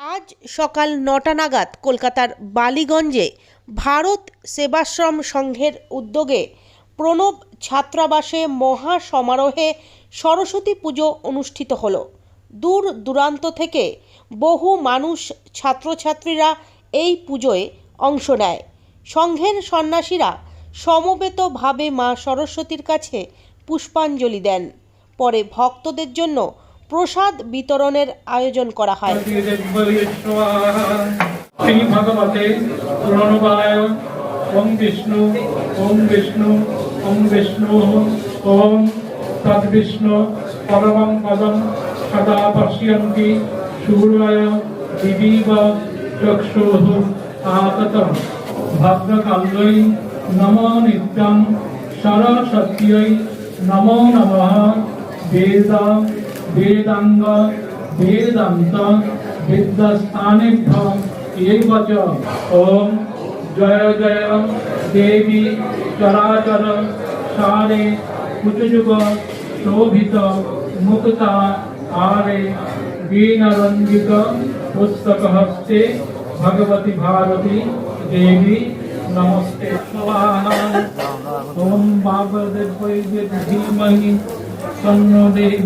আজ সকাল নটা নাগাদ কলকাতার বালিগঞ্জে ভারত সেবাশ্রম সংঘের উদ্যোগে প্রণব ছাত্রাবাসে মহা সমারোহে সরস্বতী পুজো অনুষ্ঠিত হলো। দূর দূরান্ত থেকে বহু মানুষ, ছাত্রছাত্রীরা এই পুজোয় অংশ নেয়। সংঘের সন্ন্যাসীরা সমবেতভাবে মা সরস্বতীর কাছে পুষ্পাঞ্জলি দেন। পরে ভক্তদের জন্য প্রসাদ বিতরণের আয়োজন করা হয়। শ্রী ভগবতে প্রণবায়, ওম বিষ্ণু ওম বিষ্ণু ওম বিষ্ণু, ওম তদ্বিষ্ণু, পরমং পদম, সদা পশ্যন্তি সূর্যায় দিবীব চক্ষুঃ আততম। ভদ্রকাল্যৈ নমো নিত্যং সরস্বত্যৈ নমো নমঃ। বেদ वेदांग, वेदांत विद्यास्थानेभ्य ओम जय जय देवी चराचर सारे कुचुग शोभित मुक्ता आरे वीणरंजित पुस्तक हस्ते भगवती भारती देवी नमस्ते। स्वाहा। ओम बाबा देवी धीमहि। দেবী